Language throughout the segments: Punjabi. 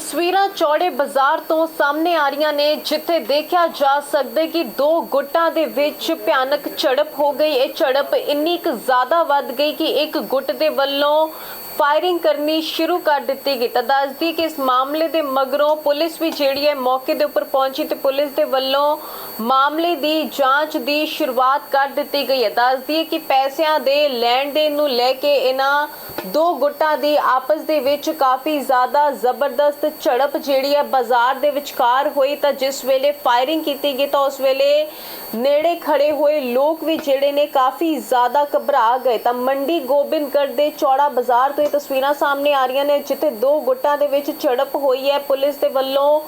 ਤਸਵੀਰਾਂ ਚੌੜੇ ਬਾਜ਼ਾਰ ਤੋਂ ਸਾਹਮਣੇ ਆ ਰਹੀਆਂ ਨੇ, ਜਿੱਥੇ ਦੇਖਿਆ ਜਾ ਸਕਦਾ ਕਿ ਦੋ ਗੁੱਟਾਂ ਦੇ ਵਿੱਚ ਭਿਆਨਕ ਝੜਪ ਹੋ ਗਈ। ਇਹ ਝੜਪ ਇੰਨੀ ਕੁ ਜ਼ਿਆਦਾ ਵੱਧ ਗਈ ਕਿ ਇੱਕ ਗੁੱਟ ਦੇ ਵੱਲੋਂ ਫਾਇਰਿੰਗ ਕਰਨੀ ਸ਼ੁਰੂ ਕਰ ਦਿੱਤੀ ਗਈ। ਤਾਂ ਦੱਸਦੀ ਕਿ ਇਸ ਮਾਮਲੇ ਦੇ ਮਗਰੋਂ ਪੁਲਿਸ ਵੀ ਜਿਹੜੀ ਹੈ ਮੌਕੇ ਦੇ ਉੱਪਰ ਪਹੁੰਚੀ ਤੇ ਪੁਲਿਸ ਦੇ ਵੱਲੋਂ ਮਾਮਲੇ ਦੀ ਜਾਂਚ ਦੀ ਸ਼ੁਰੂਆਤ ਕਰ ਦਿੱਤੀ ਗਈ ਹੈ। ਦੱਸਦੀ ਹੈ ਕਿ ਪੈਸਿਆਂ ਦੇ ਲੈਣ ਦੇਣ ਨੂੰ ਲੈ ਕੇ ਇਹਨਾਂ ਦੋ ਗੁੱਟਾਂ ਦੀ ਆਪਸ ਦੇ ਵਿੱਚ ਕਾਫੀ ਜ਼ਿਆਦਾ ਜ਼ਬਰਦਸਤ ਝੜਪ ਜਿਹੜੀ ਹੈ ਬਾਜ਼ਾਰ ਦੇ ਵਿਚਕਾਰ ਹੋਈ। ਤਾਂ ਜਿਸ ਵੇਲੇ ਫਾਇਰਿੰਗ ਕੀਤੀ ਗਈ ਤਾਂ ਉਸ ਵੇਲੇ ਨੇੜੇ ਖੜੇ ਹੋਏ ਲੋਕ ਵੀ ਜਿਹੜੇ ਨੇ ਕਾਫੀ ਜ਼ਿਆਦਾ ਘਬਰਾ ਗਏ। ਤਾਂ ਮੰਡੀ ਗੋਬਿੰਦਗੜ੍ਹ ਦੇ ਚੌੜਾ ਬਾਜ਼ਾਰ ਤੋਂ ਤਸਵੀਰਾਂ ਸਾਹਮਣੇ ਆ ਰਹੀਆਂ ਨੇ, ਜਿੱਥੇ ਦੋ ਗੁੱਟਾਂ ਦੇ ਵਿੱਚ ਝੜਪ ਹੋਈ ਹੈ। ਪੁਲਿਸ ਦੇ ਵੱਲੋਂ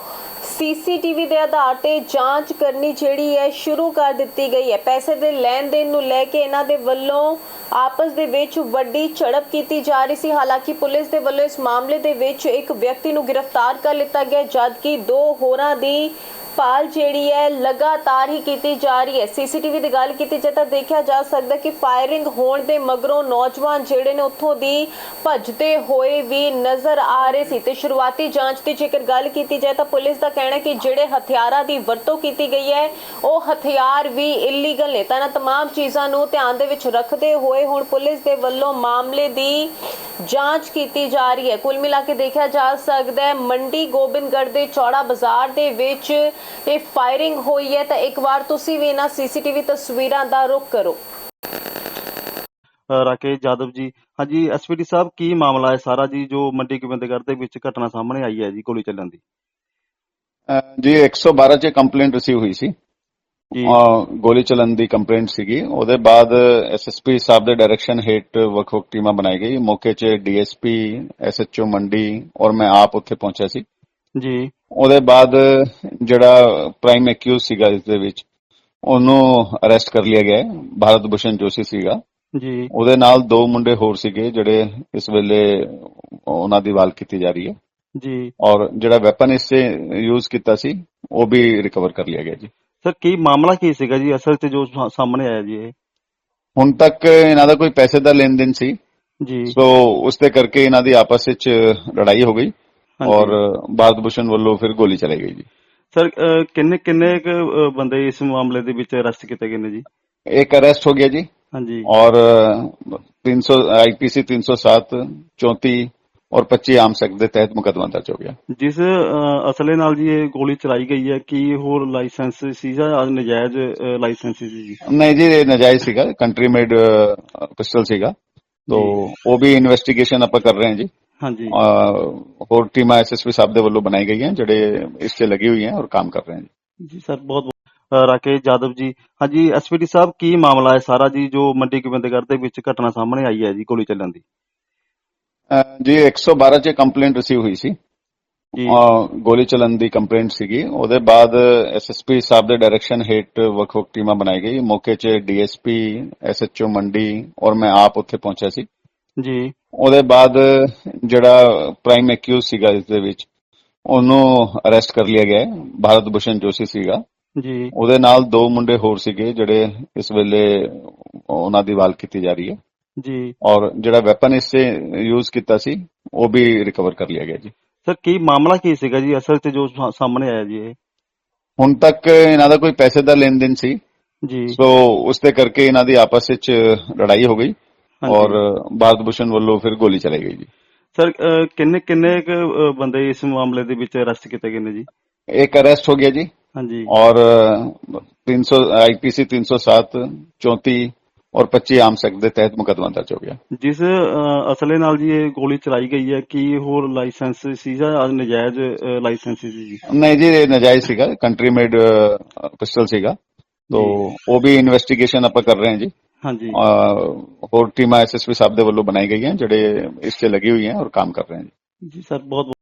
ਸੀਸੀਟੀਵੀ ਦੇ ਆਧਾਰ ਤੇ ਜਾਂਚ ਕਰਨੀ ਜਿਹੜੀ ਹੈ, ਸ਼ੁਰੂ ਕਰ ਦਿੱਤੀ ਗਈ ਹੈ। ਪੈਸੇ ਦੇ ਲੈਣ ਦੇਣ ਨੂੰ ਲੈ ਕੇ ਇਹਨਾਂ ਦੇ ਵੱਲੋਂ ਆਪਸ ਦੇ ਵਿੱਚ ਵੱਡੀ ਝੜਪ ਕੀਤੀ ਜਾ ਰਹੀ ਸੀ। ਹਾਲਾਂਕਿ ਪੁਲਿਸ ਦੇ ਵੱਲੋਂ ਇਸ ਮਾਮਲੇ ਦੇ ਵਿੱਚ ਇੱਕ ਵਿਅਕਤੀ ਨੂੰ ਗ੍ਰਿਫਤਾਰ ਕਰ ਲਿੱਤਾ ਗਿਆ, ਜਦਕਿ ਦੋ ਹੋਰਾਂ ਦੀ ਭਾਲ ਜਿਹੜੀ ਹੈ ਲਗਾਤਾਰ ਹੀ ਕੀਤੀ ਜਾ ਰਹੀ ਹੈ। ਸੀਸੀਟੀਵੀ ਦੀ ਗੱਲ ਕੀਤੀ ਜਾਏ ਤਾਂ ਦੇਖਿਆ ਜਾ ਸਕਦਾ ਕਿ ਫਾਇਰਿੰਗ ਹੋਣ ਦੇ ਮਗਰੋਂ ਨੌਜਵਾਨ ਜਿਹੜੇ ਨੇ ਉੱਥੋਂ ਦੀ ਭੱਜਦੇ ਹੋਏ ਵੀ ਨਜ਼ਰ ਆ ਰਹੇ ਸੀ ਤੇ ਸ਼ੁਰੂਆਤੀ ਜਾਂਚ ਦੀ ਜੇਕਰ ਗੱਲ ਕੀਤੀ ਜਾਏ ਤਾਂ ਪੁਲਿਸ ਦਾ ਕਹਿਣਾ ਕਿ ਜਿਹੜੇ ਹਥਿਆਰਾਂ ਦੀ ਵਰਤੋਂ ਕੀਤੀ ਗਈ ਹੈ, ਉਹ ਹਥਿਆਰ ਵੀ ਇਲੀਗਲ ਨੇ। ਤਾਂ ਇਹਨਾਂ ਤਮਾਮ ਚੀਜ਼ਾਂ ਨੂੰ ਧਿਆਨ ਦੇ ਵਿੱਚ ਰੱਖਦੇ ਹੋਏ ਹੁਣ ਪੁਲਿਸ ਦੇ ਵੱਲੋਂ ਮਾਮਲੇ ਦੀ ਜਾਂਚ ਕੀਤੀ ਜਾ ਰਹੀ ਹੈ। ਕੁੱਲ ਮਿਲਾ ਕੇ ਦੇਖਿਆ ਜਾ ਸਕਦਾ ਹੈ ਮੰਡੀ ਗੋਬਿੰਦਗੜ੍ਹ ਦੇ ਚੌੜਾ ਬਾਜ਼ਾਰ ਦੇ ਵਿੱਚ ਇਹ ਫਾਇਰਿੰਗ ਹੋਈ ਹੈ। ਤਾਂ ਇੱਕ ਵਾਰ ਤੁਸੀਂ ਵੀ ਇਹਨਾਂ ਸੀਸੀਟੀਵੀ ਤਸਵੀਰਾਂ ਦਾ ਰੁਖ ਕਰੋ। ਰਾਕੇਸ਼ ਜਾਦਵ ਜੀ ਹਾਂਜੀ ਐਸਪੀਡੀ ਸਾਹਿਬ ਕੀ ਮਾਮਲਾ ਹੈ ਸਾਰਾ ਜੀ ਜੋ ਮੰਡੀ ਗੋਬਿੰਦਗੜ੍ਹ ਦੇ ਵਿੱਚ ਘਟਨਾ ਸਾਹਮਣੇ ਆਈ ਹੈ ਜੀ ਗੋਲੀ ਚੱਲਣ ਦੀ? ਜੀ 112 ਚ ਕੰਪਲੇਂਟ ਰਿਸੀਵ ਹੋਈ ਸੀ। ਗੋਲੀ ਚੱਲਣ ਦੀ ਕੰਪਲੇਂਟ ਸੀਗੀ। ਉਹਦੇ ਬਾਅਦ ਐਸਐਸਪੀ ਸਾਹਿਬ ਦੇ ਡਾਇਰੈਕਸ਼ਨ ਹੇਠ ਵੱਖ-ਵੱਖ ਟੀਮਾਂ ਬਣਾਈ ਗਈ। ਮੌਕੇ 'ਚ ਡੀਐਸਪੀ ਐਸਐਚਓ ਮੰਡੀ ਔਰ ਮੈਂ ਆਪ ਉੱਥੇ ਪਹੁੰਚਿਆ ਸੀ। ਜੀ। ਉਹਦੇ ਬਾਅਦ ਜਿਹੜਾ ਪ੍ਰਾਈਮ ਐਕਿਊਜ਼ ਸੀਗਾ ਇਸ ਦੇ ਵਿੱਚ ਉਹਨੂੰ ਅਰੈਸਟ ਕਰ ਲਿਆ ਗਿਆ। ਭਾਰਤ ਭੂਸ਼ਣ ਜੋਸ਼ੀ ਸੀਗਾ। ਜੀ। ਉਹਦੇ ਨਾਲ ਦੋ ਮੁੰਡੇ ਹੋਰ ਸੀਗੇ ਜਿਹੜੇ ਇਸ ਵੇਲੇ ਉਹਨਾਂ ਦੀ ਵਾਲ ਕੀਤੀ ਜਾ ਰਹੀ ਹੈ। ਜੀ। ਔਰ ਜਿਹੜਾ ਵੈਪਨ ਇਸ ਯੂਜ਼ ਕੀਤਾ ਸੀ ਉਹ ਵੀ ਰਿਕਵਰ ਕਰ ਲਿਆ ਗਿਆ ਜੀ। ਸਰ ਕੀ ਮਾਮਲਾ ਕੀ ਸੀਗਾ ਜੀ? ਅਸਲ ਤੇ ਜੋ ਸਾ- ਸਾਹਮਣੇ ਆਇਆ ਜੀ ਇਹ। ਹੁਣ ਤੱਕ ਇਹਨਾਂ ਦਾ ਕੋਈ ਪੈਸੇ ਦਾ ਲੈਣ ਦੇਣ ਸੀ। ਜੀ। ਸੋ ਉਸ ਦੇ ਕਰਕੇ ਇਹਨਾਂ ਦੀ ਆਪਸ ਵਿੱਚ ਲੜਾਈ ਹੋ ਗਈ ਹਾਂਜੀ। ਔਰ ਭਾਰਤ ਭੂਸ਼ਣ ਵੱਲੋਂ ਫਿਰ ਗੋਲੀ ਚਲਾਈ ਗਈ ਜੀ। ਸਰ ਕਿੰਨੇ ਕਿੰਨੇ ਕੁ, ਬੰਦੇ ਇਸ ਮਾਮਲੇ ਦੇ ਵਿੱਚ ਅਰੈਸਟ ਕੀਤੇ ਗਏ ਨੇ ਜੀ? ਇੱਕ ਅਰੈਸਟ ਹੋ ਗਿਆ ਜੀ। ਹਾਂਜੀ। ਔਰ 300 ਆਈਪੀਸੀ 307 34 ਔਰ 25 ਆਮ ਸੈਕਟ ਦੇ ਤਹਿਤ ਮੁਕੱਦਮਾ ਦਰਜ ਹੋ ਗਿਆ। ਜਿਸ ਅਸਲੇ ਨਾਲ ਜੀ ਇਹ ਗੋਲੀ ਚਲਾਈ ਗਈ ਹੈ ਕੀ ਹੋਰ ਲਾਇਸੈਂਸ ਸੀ ਜਾਂ ਨਜਾਇਜ਼ ਲਾਇਸੈਂਸ ਸੀ ਜੀ? ਨਹੀਂ ਜੀ ਇਹ ਨਜਾਇਜ਼ ਸੀਗਾ ਕੰਟਰੀ ਮੇਡ ਪਿਸਟਲ ਸੀਗਾ। ਤੋ ਉਹ ਵੀ ਇਨਵੈਸਟੀਗੇਸ਼ਨ ਆਪਾਂ ਕਰ ਰਹੇ ਹਾਂ ਜੀ। ਹਾਂਜੀ। ਹੋਰ ਟੀਮਾਂ ਐਸਐਸਪੀ ਸਾਹਿਬ ਦੇ ਵੱਲੋਂ ਬਣਾਈ ਗਈਆਂ ਜਿਹੜੇ ਇਸ 'ਚ ਲੱਗੀ ਹੋਈ ਹੈ ਔਰ ਕੰਮ ਕਰ ਰਹੇ ਹਨ ਜੀ। ਸਰ ਬਹੁਤ ਰਾਕੇਸ਼ ਜਾਦਵ ਜੀ। ਹਾਂਜੀ ਐਸਪੀਡੀ ਸਾਹਿਬ ਕੀ ਮਾਮਲਾ ਹੈ ਸਾਰਾ ਜੀ ਜੋ ਮੰਡੀ ਗੋਬਿੰਦਗੜ੍ਹ ਦੇ ਵਿੱਚ ਘਟਨਾ ਸਾਹਮਣੇ ਆਈ ਹੈ ਜੀ ਗੋਲੀ ਚੱਲਣ ਦੀ? ਜੀ 112 ਚ ਕੰਪਲੇਂਟ ਰਿਸੀਵ ਹੋਈ ਸੀ। ਜੀ। ਗੋਲੀ ਚੱਲਣ ਦੀ ਕੰਪਲੇਂਟ ਸੀਗੀ। ਉਹਦੇ ਬਾਅਦ ਐਸਐਸਪੀ ਸਾਹਿਬ ਦੇ ਡਾਇਰੈਕਸ਼ਨ ਹੇਠ ਵੱਖ-ਵੱਖ ਟੀਮਾਂ ਬਣਾਈ ਗਈ। ਮੌਕੇ 'ਚ ਡੀਐਸਪੀ ਐਸਐਚਓ ਮੰਡੀ ਔਰ ਮੈਂ ਆਪ ਉੱਥੇ ਪਹੁੰਚਿਆ ਸੀ। ਜੀ। ਉਹਦੇ ਬਾਅਦ ਜਿਹੜਾ ਪ੍ਰਾਈਮ ਐਕਿਊਜ਼ ਸੀਗਾ ਇਸ ਦੇ ਵਿੱਚ ਉਹਨੂੰ ਅਰੈਸਟ ਕਰ ਲਿਆ ਗਿਆ। ਭਾਰਤ ਭੂਸ਼ਣ ਜੋਸ਼ੀ ਸੀਗਾ। ਜੀ। ਉਹਦੇ ਨਾਲ ਦੋ ਮੁੰਡੇ ਹੋਰ ਸੀਗੇ ਜਿਹੜੇ ਇਸ ਵੇਲੇ ਉਹਨਾਂ ਦੀ ਵਾਲ ਕੀਤੀ ਜਾ ਰਹੀ ਹੈ। ਜੀ। ਔਰ ਜਿਹੜਾ ਵੈਪਨ ਇਸ 'ਚ ਯੂਜ਼ ਕੀਤਾ ਸੀ ਉਹ ਵੀ ਰਿਕਵਰ ਕਰ ਲਿਆ ਗਿਆ ਜੀ। ਸਰ ਕੀ ਮਾਮਲਾ ਕੀ ਸੀਗਾ ਜੀ? ਅਸਲ ਤੇ ਜੋ ਸਾ- ਸਾਹਮਣੇ ਆਇਆ ਜੀ ਇਹ। ਹੁਣ ਤੱਕ ਇਹਨਾਂ ਦਾ ਕੋਈ ਪੈਸੇ ਦਾ ਲੈਣ ਦੇਣ ਸੀ। ਜੀ। ਸੋ ਉਸ ਦੇ ਕਰਕੇ ਇਹਨਾਂ ਦੀ ਆਪਸ ਵਿੱਚ ਲੜਾਈ ਹੋ ਗਈ। ਹਾਂਜੀ। ਔਰ ਭਾਰਤ ਭੂਸ਼ਣ ਵੱਲੋਂ ਫਿਰ ਗੋਲੀ ਚਲਾਈ ਗਈ ਜੀ। ਸਰ ਕਿੰਨੇ ਕਿੰਨੇ ਕੁ, ਬੰਦੇ ਇਸ ਮਾਮਲੇ ਦੇ ਵਿੱਚ ਅਰੈਸਟ ਕੀਤੇ ਗਏ ਨੇ ਜੀ? ਇੱਕ ਅਰੈਸਟ ਹੋ ਗਿਆ ਜੀ। ਹਾਂਜੀ। ਔਰ 300 ਆਈਪੀਸੀ 307 34 ਔਰ 25 ਆਮ ਸੈਕਟ ਦੇ ਤਹਿਤ ਮੁਕੱਦਮਾ ਦਰਜ ਹੋ ਗਿਆ। ਜਿਸ ਅਸਲੇ ਨਾਲ ਜੀ ਇਹ ਗੋਲੀ ਚਲਾਈ ਗਈ ਹੈ ਕੀ ਹੋਰ ਲਾਇਸੈਂਸ ਸੀ ਜਾਂ ਨਜਾਇਜ਼ ਲਾਇਸੈਂਸ ਸੀ ਜੀ? ਨਹੀਂ ਜੀ ਇਹ ਨਜਾਇਜ਼ ਸੀਗਾ ਕੰਟਰੀ ਮੇਡ ਪਿਸਟਲ ਸੀਗਾ। ਤੋ ਉਹ ਵੀ ਇਨਵੈਸਟੀਗੇਸ਼ਨ ਆਪਾਂ ਕਰ ਰਹੇ ਹਾਂ ਜੀ। ਹਾਂਜੀ। ਹੋਰ ਟੀਮਾਂ ਐਸਐਸਪੀ ਸਾਹਿਬ ਦੇ ਵੱਲੋਂ ਬਣਾਈ ਗਈਆਂ ਜਿਹੜੇ ਇਸ 'ਚ ਲੱਗੀ ਹੋਈ ਹੈ ਔਰ ਕੰਮ ਕਰ ਰਹੇ ਹਨ ਜੀ ਸਰ ਬਹੁਤ